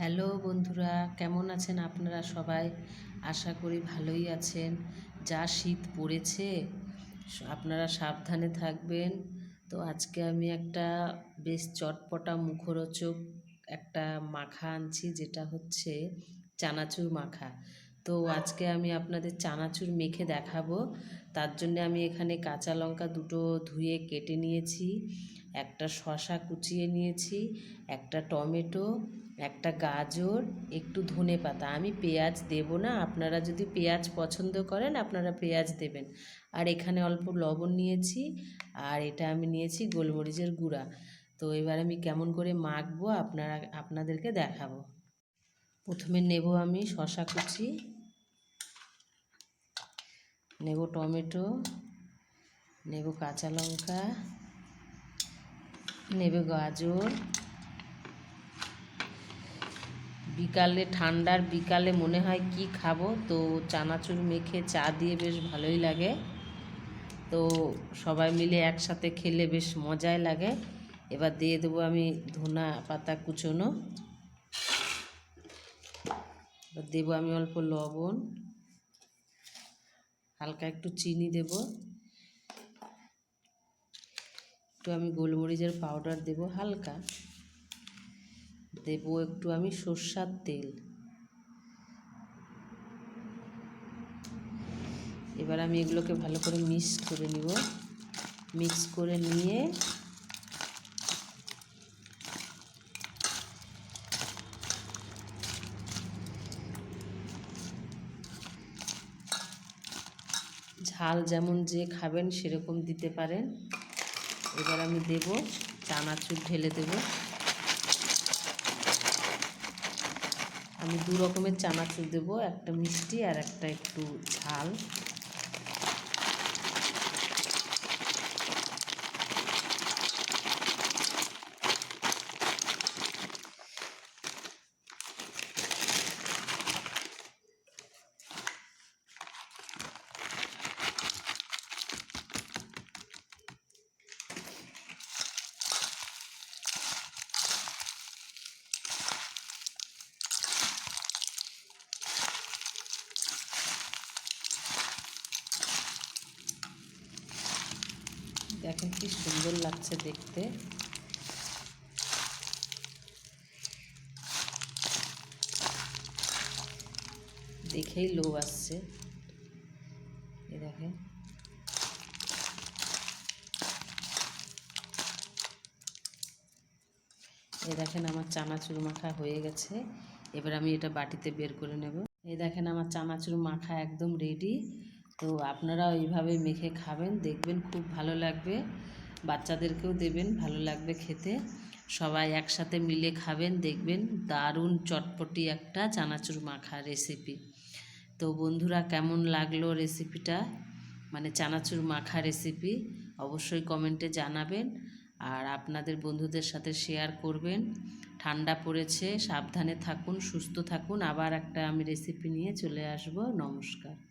Hello বন্ধুরা, কেমন আছেন আপনারা সবাই? আশা করি ভালোই আছেন। যা শীত পড়েছে, আপনারা সাবধানে থাকবেন। তো আজকে আমি একটা বেশ চটপটা মুখরোচক একটা মাখা আনছি, যেটা হচ্ছে চানাচুর মাখা। তো আজকে আমি আপনাদের চানাচুর মেখে দেখাবো। তার জন্য আমি এখানে কাঁচা লঙ্কা দুটো ধুয়ে কেটে নিয়েছি। একটা শসা কুচিয়ে নিয়েছি, একটা টমেটো, একটা গাজর, একটু ধনে পাতা। আমি পেঁয়াজ দেব না, আপনারা যদি পেঁয়াজ পছন্দ করেন, আপনারা পেঁয়াজ দেবেন। আর এখানে অল্প লবণ নিয়েছি, আর এটা আমি নিয়েছি গোলমরিচের গুঁড়া। তো এবার আমি কেমন করে মাখবো আপনারা, আপনাদেরকে দেখাবো। প্রথমে নেব আমি শশা কুচি, নেব টমেটো, নেব কাঁচা লঙ্কা নেবে গাজর বিকালে ঠান্ডার, বিকালে মনে হয় কি খাব? তো চানাচুর মেখে চা দিয়ে বেশ ভালোই লাগে। তো সবাই মিলে একসাথে খেলে বেশ মজাই লাগে। এবার দিয়ে দেবো আমি ধনা পাতা কুচোনো। এবার দেবো আমি অল্প লবণ। হালকা একটু চিনি দেব। একটু আমি গোলমরিচের পাউডার দেব হালকা। দেব একটু আমি সর্ষার তেল। এবার আমি এগুলোকে ভালো করে মিক্স করে নিব। মিক্স করে নিয়ে ঝাল যেমন যে খাবেন সেরকম দিতে পারেন। এবার আমি দেব চানাচুর ঢেলে দেব। আমি দু রকমের চানাচুর দেব, একটা মিষ্টি আর একটা একটু ঝাল। দেখেন কি সুন্দর লাগছে দেখতে। দেখেই লোভ আসছে। এ দেখেন। এ দেখেন আমার চানাচুর মাখা হয়ে গেছে। এবার আমি এটা বাটিতে বের করে নেব। এই দেখেন আমার চানাচুর মাখা একদম রেডি তো আপনারাও এইভাবে মেখে খাবেন, দেখবেন খুব ভালো লাগবে। বাচ্চাদেরকেও দেবেন, ভালো লাগবে খেতে। সবাই একসাথে মিলে খাবেন, দেখবেন দারুণ চটপটি একটা চানাচুর মাখা রেসিপি তো বন্ধুরা, কেমন লাগল রেসিপিটা মানে চানাচুর মাখা রেসিপি অবশ্যই কমেন্টে জানাবেন। আর আপনাদের বন্ধুদের সাথে শেয়ার করবেন। ঠান্ডা পড়েছে, সাবধানে থাকুন, সুস্থ থাকুন। আবার একটা আমি রেসিপি নিয়ে চলে আসব। নমস্কার।